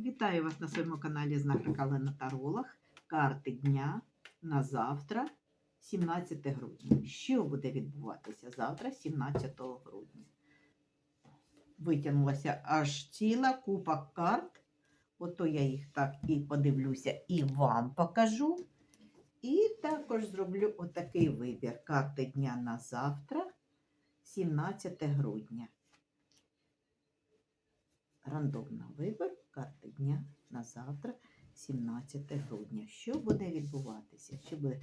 Вітаю вас на своєму каналі Знак Калина Таролог. Карти дня на завтра, 17 грудня. Що буде відбуватися завтра, 17 грудня? Витягнулася аж ціла купа карт. Ото я їх так і подивлюся, і вам покажу. І також зроблю отакий вибір. Карти дня на завтра, 17 грудня. Рандомно вибір карти дня на завтра, 17 грудня. Що буде відбуватися? Що буде?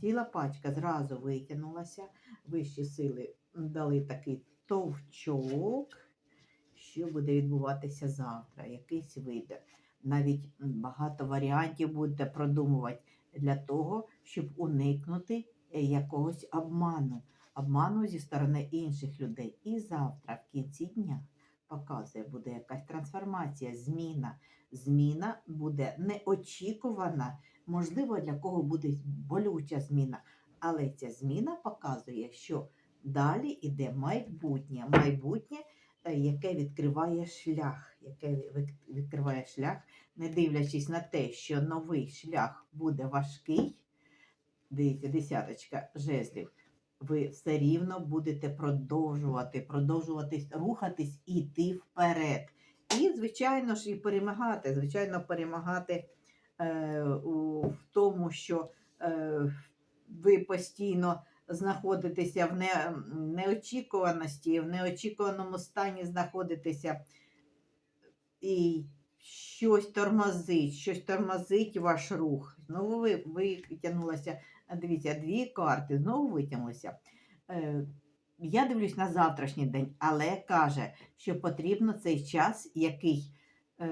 Ціла пачка зразу витягнулася. Вищі сили дали такий товчок. Що буде відбуватися завтра? Якийсь вибір. Навіть багато варіантів будете продумувати для того, щоб уникнути е, якогось обману. Обману зі сторони інших людей. І завтра, в кінці дня, показує, буде якась трансформація, зміна. Зміна буде неочікувана, можливо, для кого буде болюча зміна. Але ця зміна показує, що далі йде майбутнє, майбутнє, е, яке відкриває шлях, яке відкриває шлях, не дивлячись на те, що новий шлях буде важкий. Дивіться, десяточка жезлів ви все рівно будете продовжувати, продовжувати рухатись і йти вперед. І, звичайно ж, і перемагати. Звичайно, перемагати е, у, в тому, що е, ви постійно знаходитеся в не, неочікуваності, в неочікуваному стані знаходитеся і щось тормозить, щось тормозить ваш рух. Знову ви витягнулася Дивіться, дві карти знову витягнулися. Е, Я дивлюсь на завтрашній день, але каже, що потрібно цей час, який, е,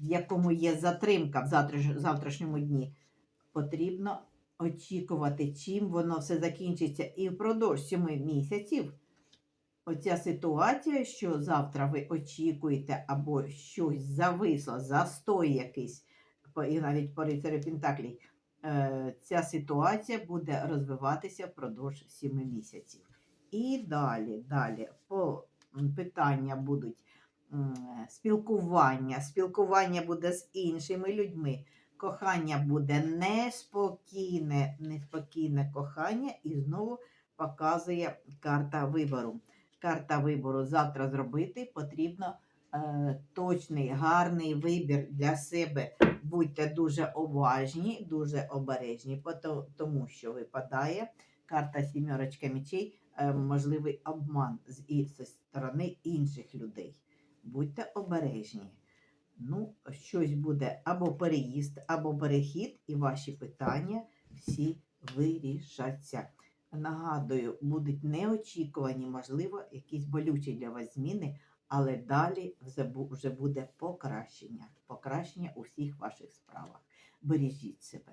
в якому є затримка в завтрашньому дні, потрібно очікувати, чим воно все закінчиться. І впродовж семи місяців оця ситуація, що завтра ви очікуєте, або щось зависло, застой якийсь, і навіть по рицарю Пентаклій, ця ситуація буде розвиватися впродовж 7 місяців. І далі, далі по питання будуть спілкування. Спілкування буде з іншими людьми. Кохання буде неспокійне, неспокійне кохання, і знову показує карта вибору. Карта вибору завтра зробити потрібно е, точний, гарний вибір для себе будьте дуже уважні, дуже обережні, тому що випадає карта сімерочка мечей, е, можливий обман з сторони інших людей. Будьте обережні. Ну, щось буде або переїзд, або перехід, і ваші питання всі вирішаться. Нагадую, будуть неочікувані, можливо, якісь болючі для вас зміни, але далі вже бу- буде покращення, покращення у всіх ваших справах. Бережіть себе.